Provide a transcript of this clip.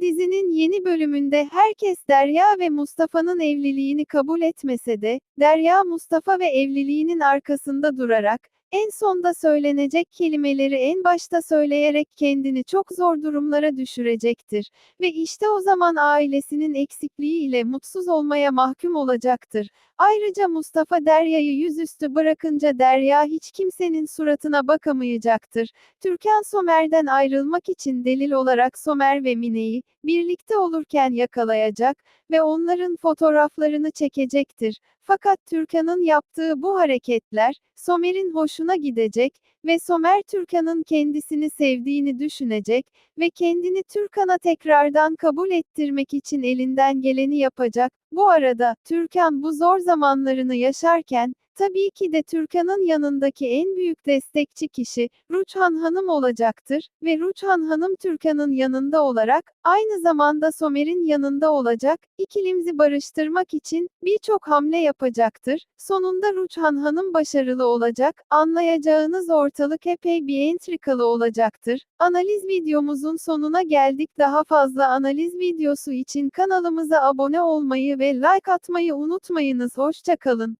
Dizinin yeni bölümünde herkes Derya ve Mustafa'nın evliliğini kabul etmese de, Derya Mustafa ve evliliğinin arkasında durarak, en sonda söylenecek kelimeleri en başta söyleyerek kendini çok zor durumlara düşürecektir. Ve işte o zaman ailesinin eksikliği ile mutsuz olmaya mahkum olacaktır. Ayrıca Mustafa Derya'yı yüzüstü bırakınca Derya hiç kimsenin suratına bakamayacaktır. Türkan Somer'den ayrılmak için delil olarak Somer ve Mine'yi, birlikte olurken yakalayacak ve onların fotoğraflarını çekecektir. Fakat Türkan'ın yaptığı bu hareketler, Somer'in hoşuna gidecek ve Somer Türkan'ın kendisini sevdiğini düşünecek ve kendini Türkan'a tekrardan kabul ettirmek için elinden geleni yapacak. Bu arada, Türkan bu zor zamanlarını yaşarken, tabii ki de Türkan'ın yanındaki en büyük destekçi kişi, Ruçhan Hanım olacaktır ve Ruçhan Hanım Türkan'ın yanında olarak, aynı zamanda Somer'in yanında olacak, ikilimizi barıştırmak için, birçok hamle yapacaktır. Sonunda Ruçhan Hanım başarılı olacak, anlayacağınız ortalık epey bir entrikalı olacaktır. Analiz videomuzun sonuna geldik. Daha fazla analiz videosu için kanalımıza abone olmayı ve like atmayı unutmayınız. Hoşça kalın.